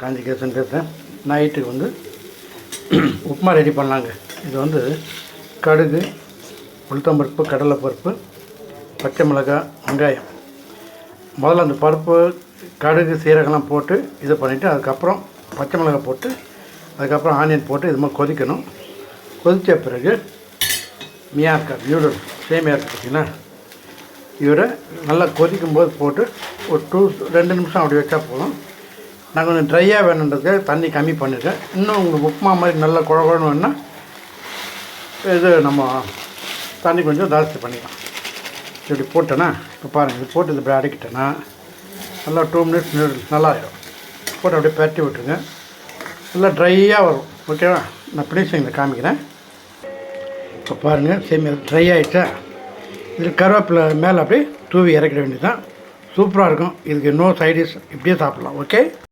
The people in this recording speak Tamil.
காஞ்சி கேசன் பேசுகிறேன் நைட்டுக்கு வந்து உப்புமா ரெடி பண்ணலாங்க. இது வந்து கடுகு உளுத்தம்பருப்பு கடலைப்பருப்பு பச்சை மிளகாய் வெங்காயம். முதல்ல அந்த பருப்பு கடுகு சீரகம்லாம் போட்டு இது பண்ணிவிட்டு அதுக்கப்புறம் பச்சை மிளகாய் போட்டு அதுக்கப்புறம் ஆனியன் போட்டு இது மாதிரி கொதிக்கணும். கொதித்த பிறகு மியாக்கா நியூடல் சேமியா இருக்குது பார்த்தீங்கன்னா இவரை நல்லா கொதிக்கும் போது போட்டு ஒரு டூ ரெண்டு நிமிஷம் அப்படி வச்சா போதும். நான் கொஞ்சம் ட்ரையாக வேணுன்றதுக்கு தண்ணி கம்மி பண்ணியிருக்கேன். இன்னும் உங்களுக்கு உப்புமா மாதிரி நல்லா குழகுழன்னு வேணுன்னா இது நம்ம தண்ணி கொஞ்சம் ஜாஸ்தி பண்ணிக்கலாம். இப்படி போட்டேன்னா இப்போ பாருங்கள் இது போட்டு இப்படி அடக்கிட்டேன்னா நல்லா டூ மினிட்ஸ் நல்லா ஆகிடும் போட்டு அப்படியே பரட்டி விட்டுருங்க. நல்லா ட்ரையாக வரும். ஓகேவா நான் ஃபினிஷிங்கில் காமிக்கிறேன். இப்போ பாருங்கள் சேமியா ட்ரை ஆகிடுச்சா இது கருவேப்பிலை மேலே அப்படியே தூவி இறக்கிட வேண்டியது தான் சூப்பராக இருக்கும். இதுக்கு நோ சைடிஷ் இப்படியே சாப்பிட்லாம். ஓகே